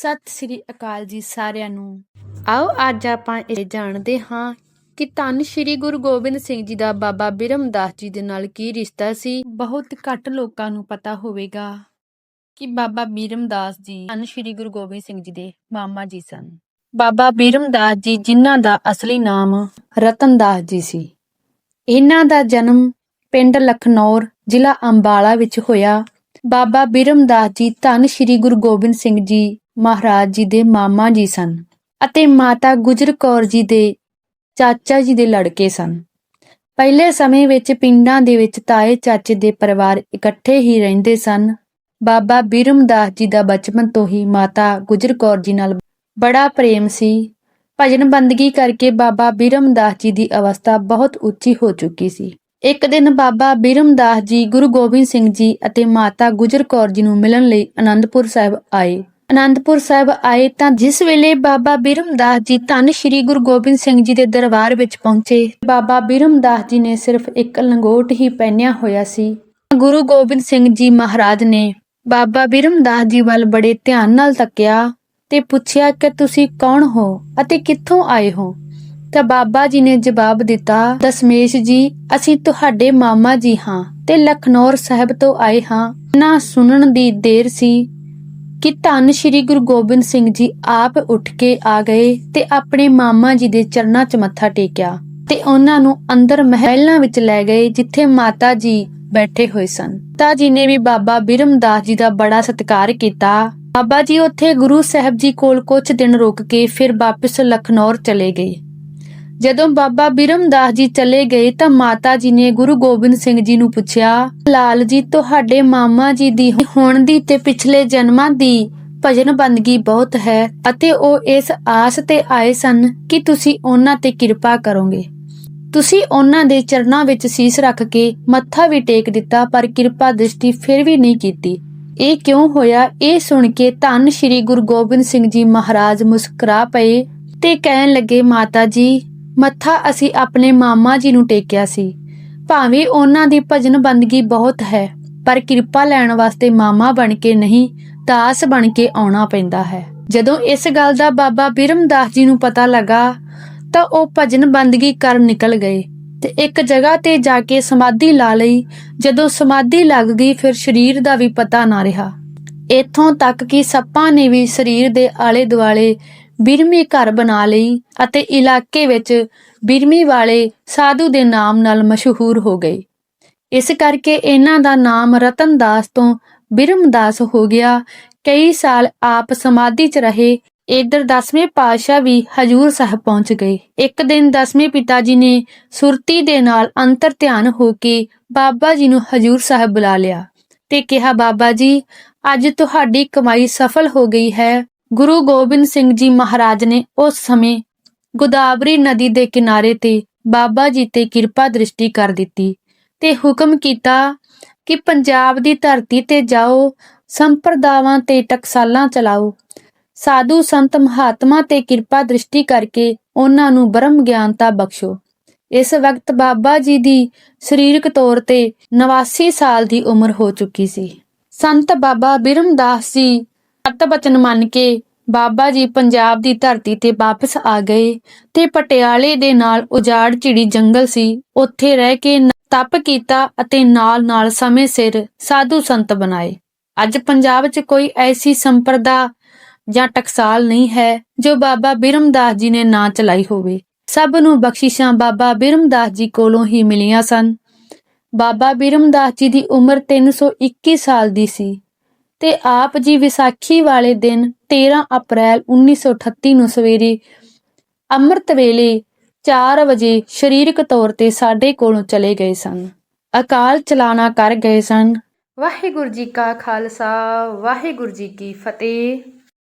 ਸਤਿ ਸ੍ਰੀ ਅਕਾਲ ਜੀ ਸਾਰਿਆਂ ਨੂੰ। ਆਓ ਅੱਜ ਆਪਾਂ ਇਹ ਜਾਣਦੇ ਹਾਂ ਕਿ ਧੰਨ ਸ੍ਰੀ ਗੁਰੂ ਗੋਬਿੰਦ ਸਿੰਘ ਜੀ ਦਾ ਬਾਬਾ ਬਿਰਮਦਾਸ ਜੀ ਦੇ ਨਾਲ ਕੀ ਰਿਸ਼ਤਾ ਸੀ। ਬਹੁਤ ਘੱਟ ਲੋਕਾਂ ਨੂੰ ਪਤਾ ਹੋਵੇਗਾ ਕਿ ਬਾਬਾ ਬਿਰਮਦਾਸ ਜੀ ਧੰਨ ਸ੍ਰੀ ਗੁਰੂ ਗੋਬਿੰਦ ਸਿੰਘ ਜੀ ਦੇ ਮਾਮਾ ਜੀ ਸਨ। ਬਾਬਾ ਬਿਰਮਦਾਸ ਜੀ ਜਿਨ੍ਹਾਂ ਦਾ ਅਸਲੀ ਨਾਮ ਰਤਨਦਾਸ ਜੀ ਸੀ। ਇਹਨਾਂ ਦਾ ਜਨਮ ਪਿੰਡ ਲਖਨੌਰ, ਜ਼ਿਲ੍ਹਾ ਅੰਬਾਲਾ ਵਿੱਚ ਹੋਇਆ। ਬਾਬਾ ਬਿਰਮਦਾਸ ਜੀ ਧੰਨ ਸ੍ਰੀ ਗੁਰੂ ਗੋਬਿੰਦ ਸਿੰਘ ਜੀ ਮਹਾਰਾਜ ਜੀ ਦੇ ਮਾਮਾ ਜੀ ਸਨ ਅਤੇ ਮਾਤਾ ਗੁਜਰ ਕੌਰ ਜੀ ਦੇ ਚਾਚਾ ਜੀ ਦੇ ਲੜਕੇ ਸਨ। ਪਹਿਲੇ ਸਮੇਂ ਵਿੱਚ ਪਿੰਡਾਂ ਦੇ ਵਿੱਚ ਤਾਏ ਚਾਚੇ ਦੇ ਪਰਿਵਾਰ ਇਕੱਠੇ ਹੀ ਰਹਿੰਦੇ ਸਨ। ਬਾਬਾ ਬੀਰਮਦਾਸ ਜੀ ਦਾ ਬਚਪਨ ਤੋਂ ਹੀ ਮਾਤਾ ਗੁਜਰ ਕੌਰ ਜੀ ਨਾਲ ਬੜਾ ਪ੍ਰੇਮ ਸੀ। ਭਜਨ ਬੰਦਗੀ ਕਰਕੇ ਬਾਬਾ ਬਿਰਮਦਾਸ ਜੀ ਦੀ ਅਵਸਥਾ ਬਹੁਤ ਉੱਚੀ ਹੋ ਚੁੱਕੀ ਸੀ। ਇੱਕ ਦਿਨ ਬਾਬਾ ਬਿਰਮਦਾਸ ਜੀ ਗੁਰੂ ਗੋਬਿੰਦ ਸਿੰਘ ਜੀ ਅਤੇ ਮਾਤਾ ਗੁਜਰ ਕੌਰ ਜੀ ਨੂੰ ਮਿਲਣ ਲਈ ਅਨੰਦਪੁਰ ਸਾਹਿਬ ਆਏ। ਅਨੰਦਪੁਰ ਸਾਹਿਬ ਆਏ ਤਾਂ ਜਿਸ ਵੇਲੇ ਬਾਬਾ ਬਿਰਮਦਾਸ ਜੀ ਧੰਨ ਸ਼੍ਰੀ ਗੁਰੂ ਗੋਬਿੰਦ ਸਿੰਘ ਜੀ ਦੇ ਦਰਬਾਰ ਵਿੱਚ ਪਹੁੰਚੇ, ਬਾਬਾ ਬਿਰਮਦਾਸ ਜੀ ਨੇ ਸਿਰਫ ਇੱਕ ਲੰਗੋਟ ਹੀ ਪਹਿਨਿਆ ਹੋਇਆ ਸੀ। ਗੁਰੂ ਗੋਬਿੰਦ ਸਿੰਘ ਜੀ ਮਹਾਰਾਜ ਨੇ ਬਾਬਾ ਬਿਰਮਦਾਸ ਜੀ ਵੱਲ ਬੜੇ ਧਿਆਨ ਨਾਲ ਤੱਕਿਆ ਤੇ ਪੁੱਛਿਆ ਕਿ ਤੁਸੀਂ ਕੌਣ ਹੋ ਅਤੇ ਕਿੱਥੋਂ ਆਏ ਹੋ? ਤਾਂ ਬਾਬਾ ਜੀ ਨੇ ਜਵਾਬ ਦਿੱਤਾ, ਦਸਮੇਸ਼ ਜੀ, ਅਸੀਂ ਤੁਹਾਡੇ ਮਾਮਾ ਜੀ ਹਾਂ ਤੇ ਲਖਨੌਰ ਸਾਹਿਬ ਤੋਂ ਆਏ ਹਾਂ। ਨਾ ਸੁਣਨ ਦੀ ਦੇਰ ਸੀ ਕਿ ਧੰਨ ਸ਼੍ਰੀ ਗੁਰੂ ਗੋਬਿੰਦ ਸਿੰਘ ਜੀ ਆਪ ਉੱਠ ਕੇ ਆ ਗਏ ਤੇ ਆਪਣੇ ਮਾਮਾ ਜੀ ਦੇ ਚਰਨਾਂ 'ਚ ਮੱਥਾ ਟੇਕਿਆ ਤੇ ਉਹਨਾਂ ਨੂੰ ਅੰਦਰ ਮਹਿਲਾਂ ਵਿੱਚ ਲੈ ਗਏ ਜਿੱਥੇ ਮਾਤਾ ਜੀ ਬੈਠੇ ਹੋਏ ਸਨ। ਤਾ ਜੀ ਨੇ ਵੀ ਬਾਬਾ ਬਿਰਮਦਾਸ ਜੀ ਦਾ ਬੜਾ ਸਤਿਕਾਰ ਕੀਤਾ। ਬਾਬਾ ਜੀ ਉੱਥੇ ਗੁਰੂ ਸਾਹਿਬ ਜੀ ਕੋਲ ਕੁਝ ਦਿਨ ਰੁਕ ਕੇ ਫਿਰ ਵਾਪਸ ਲਖਨੌਰ ਚਲੇ ਗਏ। ਜਦੋਂ ਬਾਬਾ ਬਿਰਮਦਾਸ ਜੀ ਚਲੇ ਗਏ ਤਾਂ ਮਾਤਾ ਜੀ ਨੇ ਗੁਰੂ ਗੋਬਿੰਦ ਸਿੰਘ ਜੀ ਨੂੰ ਪੁੱਛਿਆ, ਲਾਲ ਜੀ, ਤੁਹਾਡੇ ਮਾਮਾ ਜੀ ਦੀ ਹੋਣ ਦੀ ਤੇ ਪਿਛਲੇ ਜਨਮਾਂ ਦੀ ਭਜਨ ਬੰਦਗੀ ਬਹੁਤ ਹੈ ਅਤੇ ਉਹ ਇਸ ਆਸ ਤੇ ਆਏ ਸਨ ਕਿ ਤੁਸੀਂ ਉਹਨਾਂ ਤੇ ਕਿਰਪਾ ਕਰੋਗੇ। ਤੁਸੀਂ ਉਹਨਾਂ ਦੇ ਚਰਨਾਂ ਵਿੱਚ ਸੀਸ ਰੱਖ ਕੇ ਮੱਥਾ ਵੀ ਟੇਕ ਦਿੱਤਾ, ਪਰ ਕਿਰਪਾ ਦ੍ਰਿਸ਼ਟੀ ਫਿਰ ਵੀ ਨਹੀਂ ਕੀਤੀ। ਇਹ ਕਿਉਂ ਹੋਇਆ? ਇਹ ਸੁਣ ਕੇ ਧੰਨ ਸ਼੍ਰੀ ਗੁਰੂ ਗੋਬਿੰਦ ਸਿੰਘ ਜੀ ਮਹਾਰਾਜ ਮੁਸਕਰਾ ਪਏ ਤੇ ਕਹਿਣ ਲੱਗੇ, ਮਾਤਾ ਜੀ ਮੱਥਾ ਅਸੀਂ ਆਪਣੇ ਮਾਮਾ ਜੀ ਨੂੰ ਟੇਕਿਆ ਸੀ। ਭਾਵੇਂ ਉਹਨਾਂ ਦੀ ਭਜਨ ਬੰਦਗੀ ਬਹੁਤ ਹੈ, ਪਰ ਕਿਰਪਾ ਲੈਣ ਵਾਸਤੇ ਮਾਮਾ ਬਣ ਕੇ ਨਹੀਂ, ਦਾਸ ਬਣ ਕੇ ਆਉਣਾ ਪੈਂਦਾ ਹੈ। ਜਦੋਂ ਇਸ ਗੱਲ ਦਾ ਬਾਬਾ ਬਿਰਮਦਾਸ ਜੀ ਨੂੰ ਪਤਾ ਲੱਗਾ, ਤਾਂ ਉਹ ਭਜਨ ਬੰਦਗੀ ਕਰ ਨਿਕਲ ਗਏ ਤੇ ਇੱਕ ਜਗ੍ਹਾ ਤੇ ਜਾ ਕੇ ਸਮਾਧੀ ਲਾ ਲਈ। ਜਦੋਂ ਸਮਾਧੀ ਲੱਗ ਗਈ, ਫਿਰ ਸਰੀਰ ਦਾ ਵੀ ਪਤਾ ਨਾ ਰਿਹਾ। ਇਥੋਂ ਤੱਕ ਕਿ ਸੱਪਾਂ ਨੇ ਵੀ ਸਰੀਰ ਦੇ ਆਲੇ ਦੁਆਲੇ ਬਿਰਮੀ ਘਰ ਬਣਾ ਲਈ ਅਤੇ ਇਲਾਕੇ ਵਿੱਚ ਬਿਰਮੀ ਵਾਲੇ ਸਾਧੂ ਦੇ ਨਾਮ ਨਾਲ ਮਸ਼ਹੂਰ ਹੋ ਗਏ। ਇਸ ਕਰਕੇ ਇਹਨਾਂ ਦਾ ਨਾਮ ਰਤਨਦਾਸ ਤੋਂ ਬਿਰਮਦਾਸ ਹੋ ਗਿਆ। ਕਈ ਸਾਲ ਆਪ ਸਮਾਧੀ 'ਚ ਰਹੇ। ਇਧਰ ਦਸਵੇਂ ਪਾਤਸ਼ਾਹ ਵੀ ਹਜੂਰ ਸਾਹਿਬ ਪਹੁੰਚ ਗਏ। ਇੱਕ ਦਿਨ ਦਸਵੇਂ ਪਿਤਾ ਜੀ ਨੇ ਸੁਰਤੀ ਦੇ ਨਾਲ ਅੰਤਰ ਧਿਆਨ ਹੋ ਕੇ ਬਾਬਾ ਜੀ ਨੂੰ ਹਜੂਰ ਸਾਹਿਬ ਬੁਲਾ ਲਿਆ ਤੇ ਕਿਹਾ, ਬਾਬਾ ਜੀ, ਅੱਜ ਤੁਹਾਡੀ ਕਮਾਈ ਸਫਲ ਹੋ ਗਈ ਹੈ। ਗੁਰੂ ਗੋਬਿੰਦ ਸਿੰਘ ਜੀ ਮਹਾਰਾਜ ਨੇ ਉਸ ਸਮੇਂ ਗੋਦਾਵਰੀ ਨਦੀ ਦੇ ਕਿਨਾਰੇ ਤੇ ਬਾਬਾ ਜੀ ਤੇ ਕਿਰਪਾ ਦ੍ਰਿਸ਼ਟੀ ਕਰ ਦਿੱਤੀ ਤੇ ਹੁਕਮ ਕੀਤਾ ਕਿ ਪੰਜਾਬ ਦੀ ਧਰਤੀ ਤੇ ਜਾਓ, ਸੰਪਰਦਾਵਾਂ ਤੇ ਟਕਸਾਲਾਂ ਚਲਾਓ। ਸਾਧੂ ਸੰਤ ਮਹਾਤਮਾ ਤੇ ਕਿਰਪਾ ਦ੍ਰਿਸ਼ਟੀ ਕਰਕੇ ਉਹਨਾਂ ਨੂੰ ਬ੍ਰਹਮ ਗਿਆਨਤਾ ਬਖਸ਼ੋ। ਇਸ ਵਕਤ ਬਾਬਾ ਜੀ ਦੀ ਸਰੀਰਕ ਤੌਰ ਤੇ 89 ਸਾਲ ਦੀ ਉਮਰ ਹੋ ਚੁੱਕੀ ਸੀ। ਸੰਤ ਬਾਬਾ ਬਿਰਮਦਾਸ ਜੀ ਅਤ ਬਚਨ ਮੰਨ ਕੇ ਬਾਬਾ ਜੀ ਪੰਜਾਬ ਦੀ ਧਰਤੀ ਤੇ ਵਾਪਸ ਆ ਗਏ ਤੇ ਪਟਿਆਲੇ ਦੇ ਨਾਲ ਉਜਾੜ ਝਿੜੀ ਜੰਗਲ ਸੀ। ਉੱਥੇ ਰਹਿ ਕੇ ਤਪ ਕੀਤਾ ਅਤੇ ਨਾਲ-ਨਾਲ ਸਮੇਂ ਸਿਰ ਸਾਧੂ ਸੰਤ ਬਣਾਏ। ਅੱਜ ਪੰਜਾਬ 'ਚ ਕੋਈ ਐਸੀ ਸੰਪਰਦਾ ਜਾਂ ਟਕਸਾਲ ਨਹੀਂ ਹੈ ਜੋ ਬਾਬਾ ਬਿਰਮਦਾਸ ਜੀ ਨੇ ਨਾ ਚਲਾਈ ਹੋਵੇ। ਸਭ ਨੂੰ ਬਖਸ਼ਿਸ਼ਾਂ ਬਾਬਾ ਬਿਰਮਦਾਸ ਜੀ ਕੋਲੋਂ ਹੀ ਮਿਲੀਆਂ ਸਨ। ਬਾਬਾ ਬਿਰਮਦਾਸ ਜੀ ਦੀ ਉਮਰ 321 ਸਾਲ ਦੀ ਸੀ। ਤੇ ਆਪ ਜੀ ਵਿਸਾਖੀ ਵਾਲੇ ਦਿਨ 13 ਅਪ੍ਰੈਲ 1938 ਨੂੰ ਸਵੇਰੇ ਅੰਮ੍ਰਿਤ ਵੇਲੇ 4 ਵਜੇ ਸਰੀਰਕ ਤੌਰ ਤੇ ਸਾਡੇ ਕੋਲੋਂ ਚਲੇ ਗਏ ਸਨ। ਅਕਾਲ ਚਲਾਣਾ ਕਰ ਗਏ ਸਨ। ਵਾਹਿਗੁਰੂ ਜੀ ਕਾ ਖਾਲਸਾ, ਵਾਹਿਗੁਰੂ ਜੀ ਕੀ ਫਤਿਹ।